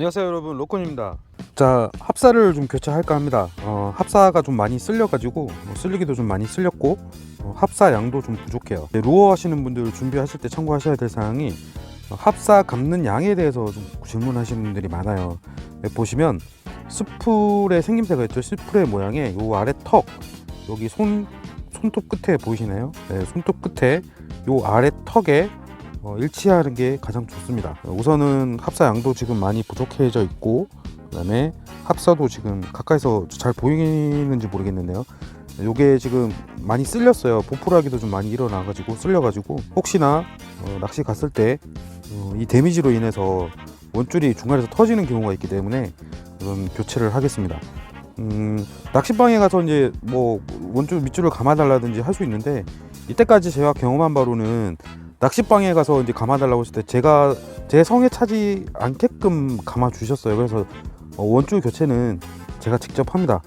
안녕하세요 여러분. 로콘입니다. 자 합사를 좀 교체할까 합니다. 어, 합사가 좀 많이 쓸려 가지고 뭐 쓸리기도 좀 많이 쓸렸고 어, 합사 양도 좀 부족해요. 네, 루어 하시는 분들 준비하실 때 참고하셔야 될 사항이 어, 합사 감는 양에 대해서 좀 질문하시는 분들이 많아요. 네, 보시면 스풀의 생김새가 있죠. 스풀의 모양에 요 아래 턱 여기 손 손톱 끝에 보이시나요? 네, 손톱 끝에 요 아래 턱에 어, 일치하는 게 가장 좋습니다. 어, 우선은 합사 양도 지금 많이 부족해져 있고 그다음에 합사도 지금 가까이서 잘 보이는지 모르겠는데요. 요게 지금 많이 쓸렸어요. 보풀하기도 좀 많이 일어나가지고 쓸려가지고 혹시나 어, 낚시 갔을 때이 데미지로 인해서 원줄이 중간에서 터지는 경우가 있기 때문에 이건 교체를 하겠습니다. 음, 낚시방에 가서 이제 뭐 원줄 밑줄을 감아달라든지 할 수 있는데 이때까지 제가 경험한 바로는 낚시방에 가서 이제 감아달라고 했을 때 제가 제 성에 차지 않게끔 감아 주셨어요. 그래서 어, 원줄 교체는 제가 직접 합니다.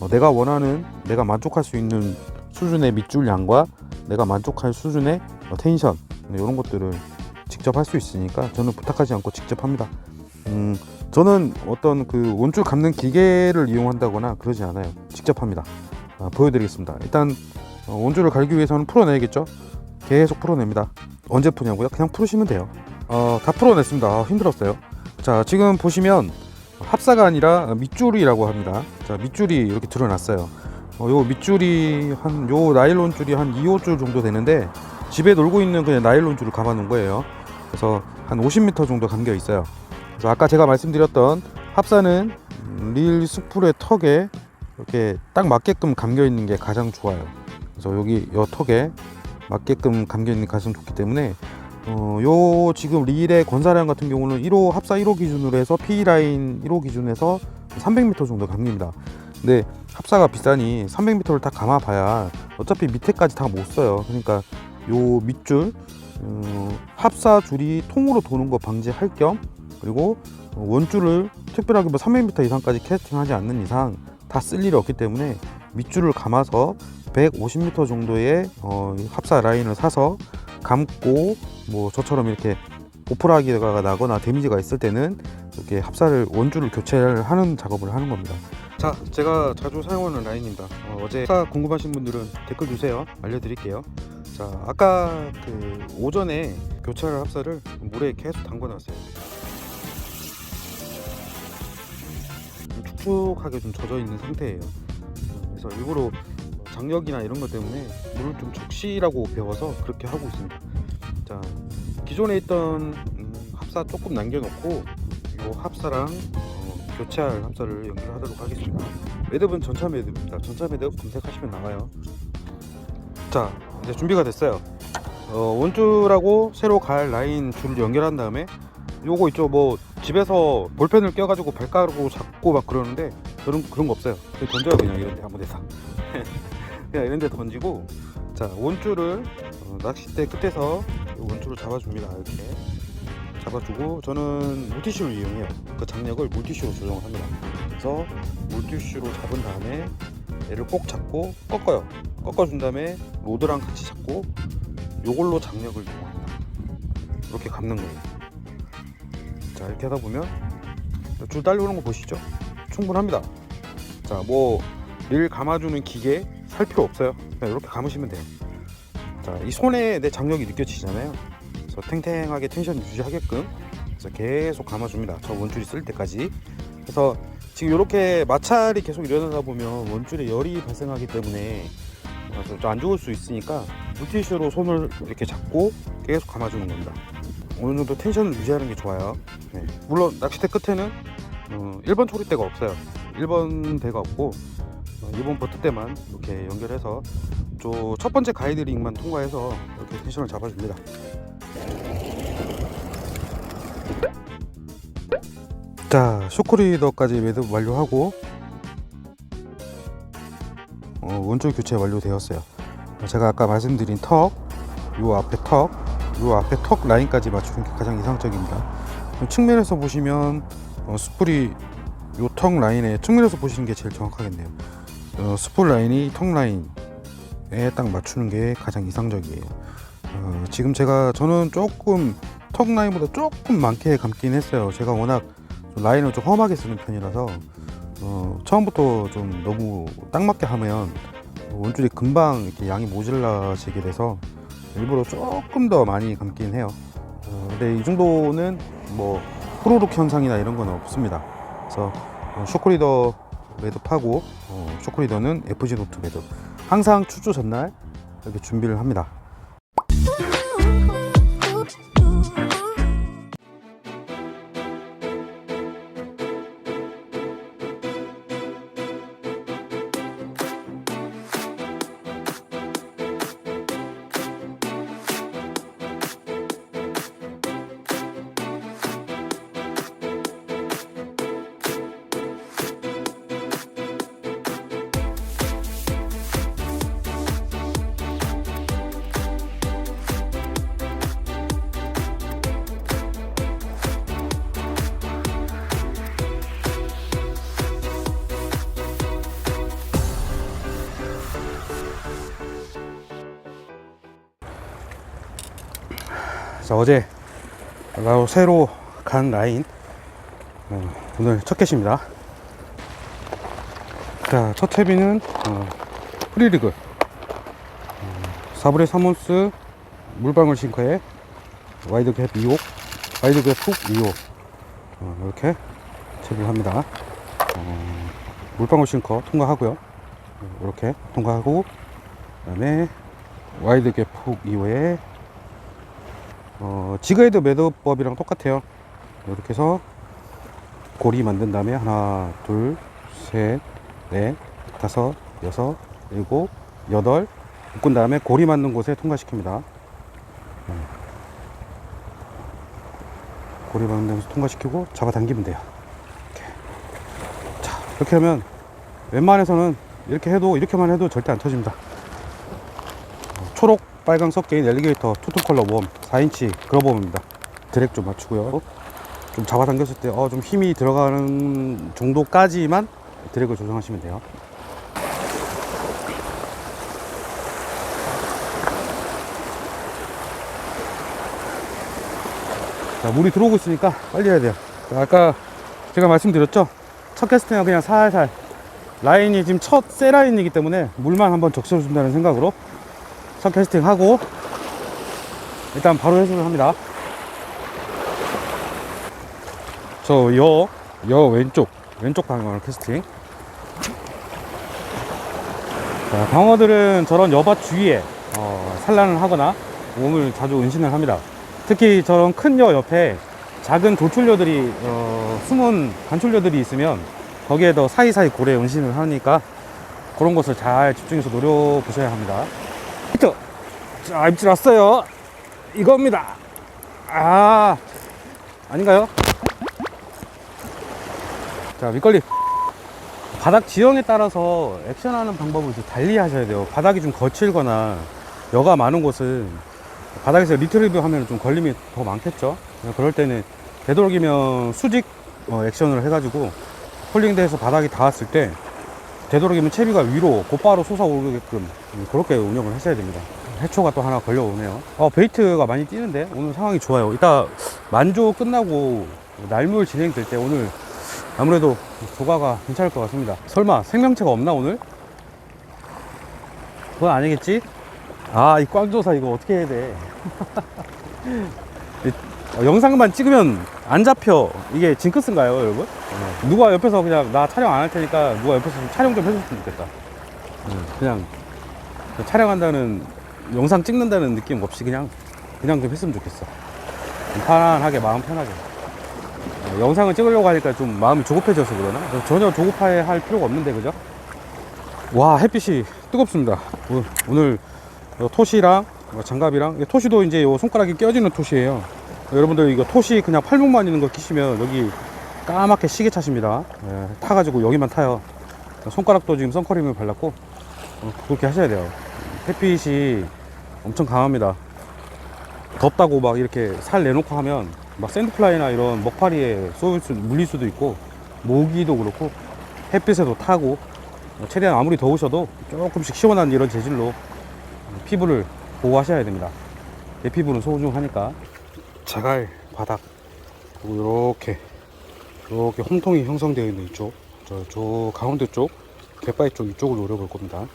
어, 내가 원하는 내가 만족할 수 있는 수준의 밑줄 양과 내가 만족할 수준의 어, 텐션 이런 것들을 직접 할 수 있으니까 저는 부탁하지 않고 직접 합니다. 음, 저는 어떤 그 원줄 감는 기계를 이용한다거나 그러지 않아요. 직접 합니다. 아, 보여드리겠습니다. 일단 어, 원줄을 갈기 위해서는 풀어내야겠죠. 계속 풀어냅니다. 언제 푸냐고요? 그냥 풀으시면 돼요. 어, 다 풀어냈습니다. 아, 힘들었어요. 자, 지금 보시면 합사가 아니라 밑줄이라고 합니다. 자, 밑줄이 이렇게 드러났어요. 어, 요 밑줄이 한 요 나일론 줄이 한 2호 줄 정도 되는데 집에 놀고 있는 그냥 나일론 줄을 감아 놓은 거예요. 그래서 한 50m 정도 감겨 있어요. 그래서 아까 제가 말씀드렸던 합사는 음, 릴 스풀의 턱에 이렇게 딱 맞게끔 감겨 있는 게 가장 좋아요. 그래서 여기 요 턱에 맞게끔 감겨 있는 게 가장 좋기 때문에 어, 요 지금 릴의 권사량 같은 경우는 1호 합사 1호 기준으로 해서 P 라인 1호 기준에서 300m 정도 감깁니다. 근데 합사가 비싸니 300m를 다 감아봐야 어차피 밑에까지 다 못 써요. 그러니까 요 밑줄 어, 합사 줄이 통으로 도는 거 방지할 겸 그리고 어, 원줄을 특별하게 뭐 300m 이상까지 캐스팅하지 않는 이상 다 쓸 일이 없기 때문에 밑줄을 감아서 150m 정도의 어, 합사 라인을 사서 감고 뭐 저처럼 이렇게 오프라기가 나거나 데미지가 있을 때는 이렇게 합사를 원줄을 교체를 하는 작업을 하는 겁니다. 자, 제가 자주 사용하는 라인입니다. 어, 제 합사 궁금하신 분들은 댓글 주세요. 알려드릴게요. 자, 아까 그 오전에 교체할 합사를 물에 계속 담궈놨어요. 좀 축축하게 좀 젖어 있는 상태예요. 그래서 일부러 장력이나 이런 것 때문에 물을 좀 적시라고 배워서 그렇게 하고 있습니다. 자, 기존에 있던 음, 합사 조금 남겨놓고 이 합사랑 어, 교체할 합사를 연결하도록 하겠습니다. 매듭은 전차 매듭입니다. 전차 매듭 검색하시면 나와요. 자, 이제 준비가 됐어요. 어, 원줄하고 새로 갈 라인 줄을 연결한 다음에 요거 있죠 뭐 집에서 볼펜을 껴가지고 발가락으로 잡고 막 그러는데 그런 그런 거 없어요. 그냥 던져요 그냥 이런데 아무 데서. 그냥 이런 데 던지고 자 원줄을 어, 낚싯대 끝에서 이 원줄을 잡아줍니다 이렇게. 잡아주고 저는 물티슈를 이용해요. 그 장력을 물티슈로 조정을 합니다. 그래서 물티슈로 잡은 다음에 얘를 꼭 잡고 꺾어요. 꺾어준 다음에 로드랑 같이 잡고 요걸로 장력을 이용합니다. 이렇게 감는 거예요. 자 이렇게 하다 보면 줄 딸려오는 거 보시죠? 충분합니다. 자뭐 릴 감아주는 기계 살 필요 없어요. 그냥 이렇게 감으시면 돼요. 자, 이 손에 내 장력이 느껴지잖아요. 그래서 탱탱하게 텐션 유지하게끔 그래서 계속 감아줍니다. 저 원줄이 쓸 때까지. 그래서 지금 이렇게 마찰이 계속 일어나다 보면 원줄에 열이 발생하기 때문에 안 좋을 수 있으니까 물티슈로 손을 이렇게 잡고 계속 감아주는 겁니다. 어느 정도 텐션을 유지하는 게 좋아요. 네. 물론 낚싯대 끝에는 어, 1번 초리대가 없어요. 1번 대가 없고 어, 이번 버트 때만 이렇게 연결해서 저첫 번째 가이드링만 통과해서 이렇게 텐션을 잡아줍니다. 자, 쇼크리더까지 매듭 완료하고 어, 원줄 교체 완료되었어요. 제가 아까 말씀드린 턱, 요 앞에 턱, 요 앞에 턱 라인까지 맞추는 게 가장 이상적입니다. 측면에서 보시면 어, 스풀이 요 턱 라인에 측면에서 보시는 게 제일 정확하겠네요. 어, 스풀 라인이 턱 라인에 딱 맞추는 게 가장 이상적이에요. 어, 지금 제가 저는 조금 턱 라인보다 조금 많게 감긴 했어요. 제가 워낙 좀 라인을 좀 험하게 쓰는 편이라서 어, 처음부터 좀 너무 딱 맞게 하면 원줄이 금방 이렇게 양이 모질라지게 돼서 일부러 조금 더 많이 감긴 해요. 어, 근데 이 정도는 뭐 후루룩 현상이나 이런 건 없습니다. 그래서 어, 쇼크리더 매듭하고 어, 쇼크리더는 FG 노트 매듭. 항상 출조 전날 이렇게 준비를 합니다. 자 어제 나 새로 간 라인 어, 오늘 첫 캣입니다. 자첫 탭이는 어, 프리리그. 어, 사브레 3온스 물방울 싱커에 와이드 갭 2호 와이드 갭 훅 2호 어, 이렇게 탭을 합니다. 어, 물방울 싱커 통과하고요. 어, 이렇게 통과하고 그 다음에 와이드 갭 훅 2호에 어, 지그헤드 매듭법이랑 똑같아요. 이렇게 해서 고리 만든 다음에 하나, 둘, 셋, 넷, 다섯, 여섯, 일곱, 여덟 묶은 다음에 고리 맞는 곳에 통과시킵니다. 음. 고리 맞는 데서 통과시키고 잡아당기면 돼요. 이렇게. 자, 이렇게 하면 웬만해서는 이렇게 해도 이렇게만 해도 절대 안 터집니다. 초록 빨강 섞인 엘리게이터 투톤 컬러 웜 4인치 그러범입니다. 드랙 좀 맞추고요. 좀 잡아당겼을 때어좀 힘이 들어가는 정도까지만 드랙을 조정하시면 돼요. 자 물이 들어오고 있으니까 빨리 해야 돼요. 자, 아까 제가 말씀드렸죠? 첫 캐스팅은 그냥 살살. 라인이 지금 첫세 라인이기 때문에 물만 한번 적셔 준다는 생각으로 첫 캐스팅 하고 일단 바로 해수를 합니다. 저여여 왼쪽 왼쪽 방향으로 캐스팅. 자, 방어들은 저런 여밭 주위에 어, 산란을 하거나 몸을 자주 은신을 합니다. 특히 저런 큰 여 옆에 작은 조출려들이 어, 숨은 관출려들이 있으면 거기에 더 사이사이 고래 은신을 하니까 그런 것을 잘 집중해서 노려보셔야 합니다 자 입질 왔어요. 이겁니다. 아 아닌가요? 자 밑걸림 바닥 지형에 따라서 액션하는 방법을 좀 달리 하셔야 돼요. 바닥이 좀 거칠거나 여가 많은 곳은 바닥에서 리트리브 하면 좀 걸림이 더 많겠죠? 그럴 때는 되도록이면 수직 어, 액션을 해가지고 홀링대에서 바닥이 닿았을 때 되도록이면 채비가 위로 곧바로 솟아오르게끔 음, 그렇게 운영을 하셔야 됩니다. 해초가 또 하나 걸려오네요. 어, 베이트가 많이 뛰는데 오늘 상황이 좋아요. 이따 만조 끝나고 날물 진행될 때 오늘 아무래도 조가가 괜찮을 것 같습니다. 설마 생명체가 없나 오늘? 그건 아니겠지? 아, 이 꽝조사 이거 어떻게 해야 돼? 이, 어, 영상만 찍으면 안 잡혀. 이게 징크스인가요, 여러분? 네. 누가 옆에서 그냥 나 촬영 안 할 테니까 누가 옆에서 좀 촬영 좀 해줬으면 좋겠다. 네, 그냥 촬영한다는 영상 찍는다는 느낌 없이 그냥 그냥 좀 했으면 좋겠어. 좀 편안하게 마음 편하게. 네, 영상을 찍으려고 하니까 좀 마음이 조급해져서 그러나 전혀 조급해 할 필요가 없는데 그죠? 와 햇빛이 뜨겁습니다. 오- 오늘 요 토시랑 뭐 장갑이랑 이 토시도 이제 요 손가락이 껴지는 토시예요. 여러분들 이거 토시 그냥 팔목만 있는 거 끼시면 여기 까맣게 시계 차십니다. 예, 타가지고 여기만 타요. 손가락도 지금 선크림을 발랐고 어, 그렇게 하셔야 돼요. 햇빛이 엄청 강합니다. 덥다고 막 이렇게 살 내놓고 하면 막 샌드플라이나 이런 먹파리에 쏘일 수, 물릴 수도 있고 모기도 그렇고 햇빛에도 타고 어, 최대한 아무리 더우셔도 조금씩 시원한 이런 재질로 피부를 보호하셔야 됩니다. 내 피부는 소중하니까 자갈 바닥 그리고 이렇게 이렇게 홈통이 형성되어 있는 이쪽, 저, 저 가운데 쪽, 갯바위 쪽 이쪽을 노려볼 겁니다.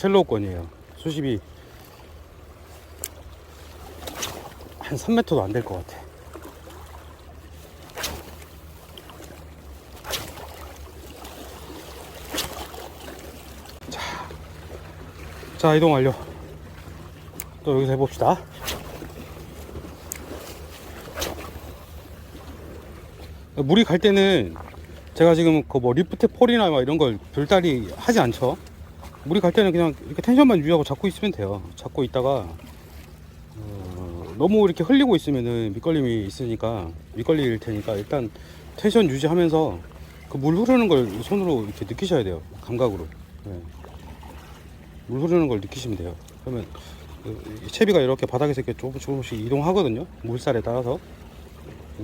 쉘로우권이에요. 수심이 한 3m도 안 될 것 같아. 자, 자 이동 완료. 또 여기서 해봅시다. 물이 갈 때는 제가 지금 그 뭐 리프트 폴이나 막 이런 걸 별다리 하지 않죠. 물이 갈 때는 그냥 이렇게 텐션만 유지하고 잡고 있으면 돼요. 잡고 있다가 어, 너무 이렇게 흘리고 있으면은 밑걸림이 있으니까 밑걸릴 테니까 일단 텐션 유지하면서 그 물 흐르는 걸 손으로 이렇게 느끼셔야 돼요. 감각으로. 네. 물 흐르는 걸 느끼시면 돼요. 그러면 그 채비가 이렇게 바닥에서 이렇게 조금씩 조금씩 이동하거든요. 물살에 따라서.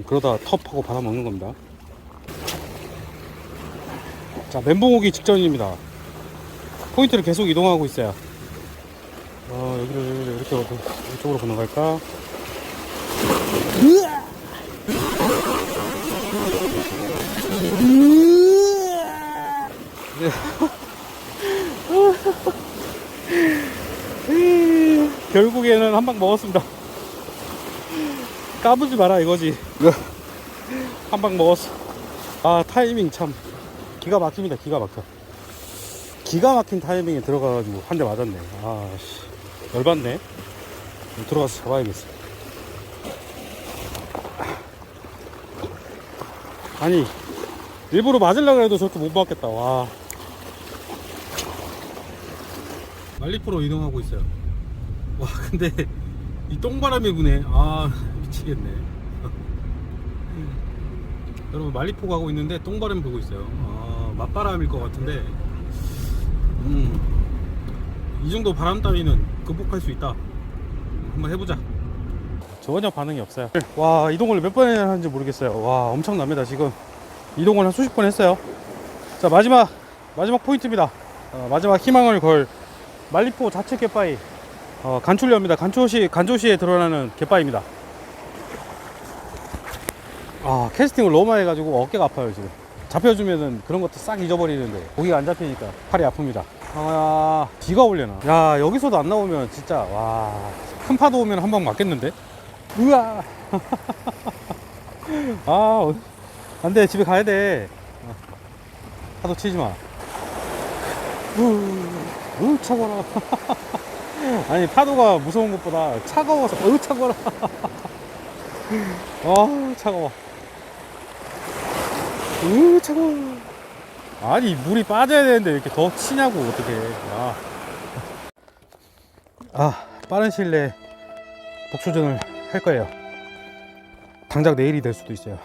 그러다 텁하고 받아 먹는 겁니다. 자, 멘붕 오기 직전입니다. 포인트를 계속 이동하고 있어요. 어, 여기를 이렇게 이쪽으로 건너갈까? 결국에는 한 방 먹었습니다. 까부지 마라 이거지. 한 방 먹었어. 아 타이밍 참 기가 막힙니다. 기가 막혀. 기가 막힌 타이밍에 들어가가지고 한 대 맞았네. 아 씨 열받네. 들어가서 잡아야겠어. 아니 일부러 맞으려고 해도 저렇게 못 맞겠다. 와. 말리포로 이동하고 있어요. 와 근데 이 똥바람이 부네. 아 미치겠네. 여러분 말리포 가고 있는데 똥바람 불고 있어요. 아 맞바람일 것 같은데. 음. 이 정도 바람 따위는 극복할 수 있다. 한번 해보자. 전혀 반응이 없어요. 와 이동을 몇 번 하는지 모르겠어요. 와 엄청납니다 지금. 이동을 한 수십 번 했어요. 자 마지막 마지막 포인트입니다. 어, 마지막 희망을 걸 말리포 자체 갯바위 어, 간출료입니다. 간초시 간조시에 드러나는 갯바위입니다. 아 캐스팅을 너무 많이 해가지고 어깨가 아파요 지금. 잡혀주면은 그런 것도 싹 잊어버리는데 고기가 안 잡히니까 팔이 아픕니다. 아 비가 올려나. 야 여기서도 안 나오면 진짜 와 큰 파도 오면 한 방 맞겠는데? 우와. 아 어, 안돼 집에 가야 돼. 어, 파도 치지 마. 우, 우 차가워라. 아니 파도가 무서운 것보다 차가워서 어우 차가워라. 아 차가워. 으 차가워. 아니 물이 빠져야 되는데 왜 이렇게 더 치냐고 어떻게? 아. 아 빠른 시일 내에 복수전을 할 거예요. 당장 내일이 될 수도 있어요.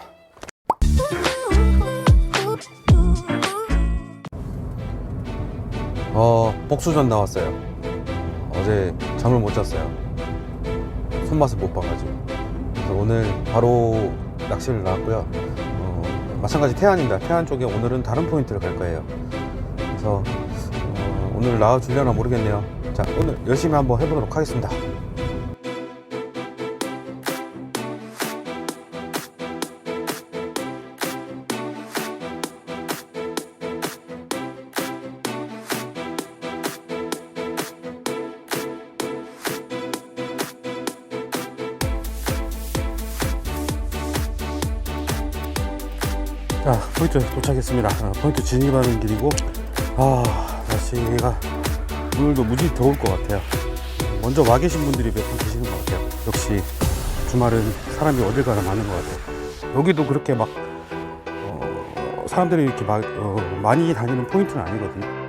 어 복수전 나왔어요. 어제 잠을 못 잤어요. 손맛을 못 봐가지고. 그래서 오늘 바로 낚시를 나왔고요. 어, 마찬가지 태안입니다. 태안 쪽에 오늘은 다른 포인트를 갈 거예요. 그래서 어, 오늘 나와 주려나 모르겠네요. 자 오늘 열심히 한번 해보도록 하겠습니다. 포인트 도착했습니다. 어, 포인트 진입하는 길이고 아 날씨가 오늘도 무지 더울 것 같아요. 먼저 와 계신 분들이 몇 분 계시는 것 같아요. 역시 주말은 사람이 어딜 가나 많은 것 같아요. 여기도 그렇게 막 어, 사람들이 이렇게 막, 어, 많이 다니는 포인트는 아니거든요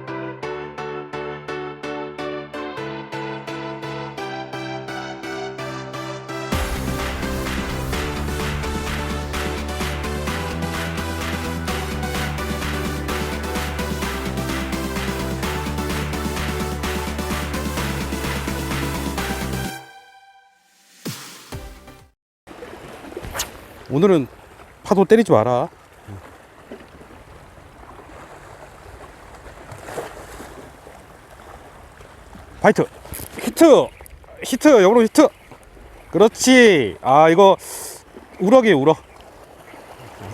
오늘은 파도 때리지 마라. 파이트! 히트! 히트! 여러분 히트! 그렇지. 아, 이거 우럭이에요, 우럭.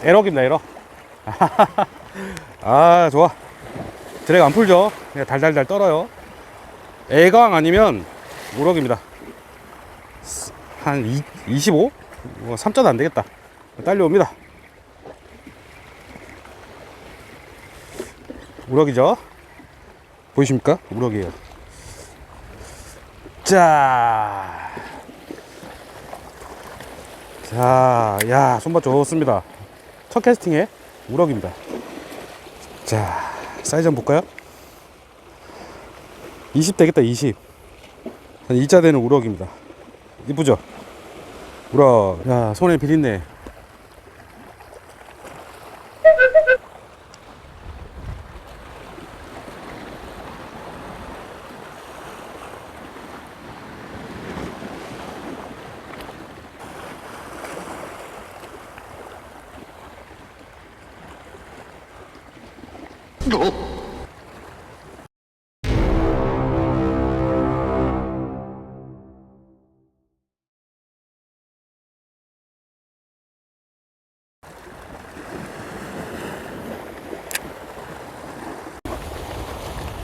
에럭입니다, 에럭. 아, 좋아. 드랙 안 풀죠? 그냥 달달달 떨어요. 애강 아니면 우럭입니다. 한 2, 25? 뭐 3자도 안 되겠다. 딸려옵니다. 우럭이죠? 보이십니까? 우럭이에요. 자. 자, 야, 손맛 좋습니다. 첫 캐스팅에 우럭입니다. 자, 사이즈 한번 볼까요? 20 되겠다, 20. 한 2자 되는 우럭입니다. 이쁘죠? 우럭. 야, 손에 비린내.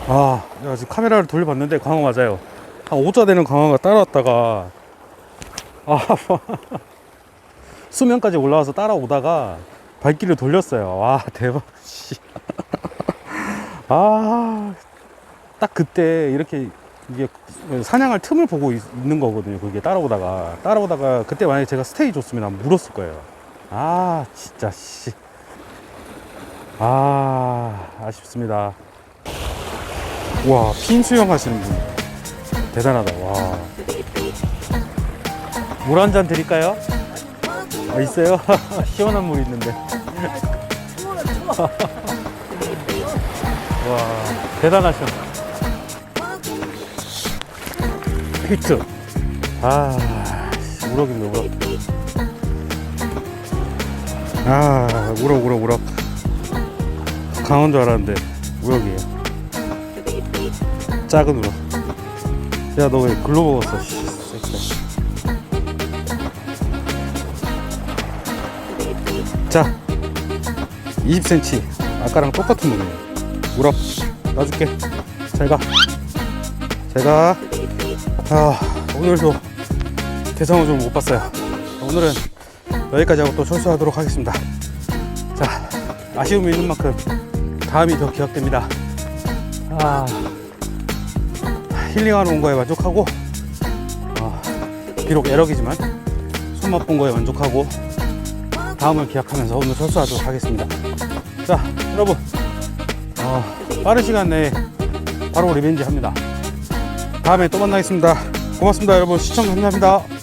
아, 내가 지금 카메라를 돌려봤는데 광어 맞아요. 한 5자 되는 광어가 따라왔다가 아, 수면까지 올라와서 따라오다가 발길을 돌렸어요. 와, 대박. 씨. 아, 딱 그때 이렇게 이게 사냥할 틈을 보고 있, 는 거거든요. 그게 따라오다가 따라오다가 그때 만약에 제가 스테이 줬으면 아마 물었을 거예요. 아, 진짜 씨. 아, 아쉽습니다. 와, 핀 수영 하시는 분. 대단하다, 와. 물 한 잔 드릴까요? 아, 있어요? 시원한 물 있는데. 와, 대단하셔. 히트. 아, 씨, 우럭입니다, 우럭. 아, 우럭, 우럭, 우럭. 강원 줄 알았는데, 우럭이에요. 작은 우럭. 야, 너 왜 글로 먹었어? 씨. 자, 20cm. 아까랑 똑같은 놈이에요. 우럭. 놔줄게. 잘 가. 잘 가. 아, 오늘도 대상어 좀못 봤어요. 오늘은 여기까지 하고 또 철수하도록 하겠습니다. 자, 아쉬움이 있는 만큼 다음이 더 기약됩니다. 아, 힐링하러 온 거에 만족하고, 어, 비록 에러기지만 손맛 본 거에 만족하고, 다음을 기약하면서 오늘 철수하도록 하겠습니다. 자, 여러분, 어, 빠른 시간 내에 바로 리벤지 합니다. 다음에 또 만나겠습니다. 고맙습니다, 여러분. 시청 감사합니다.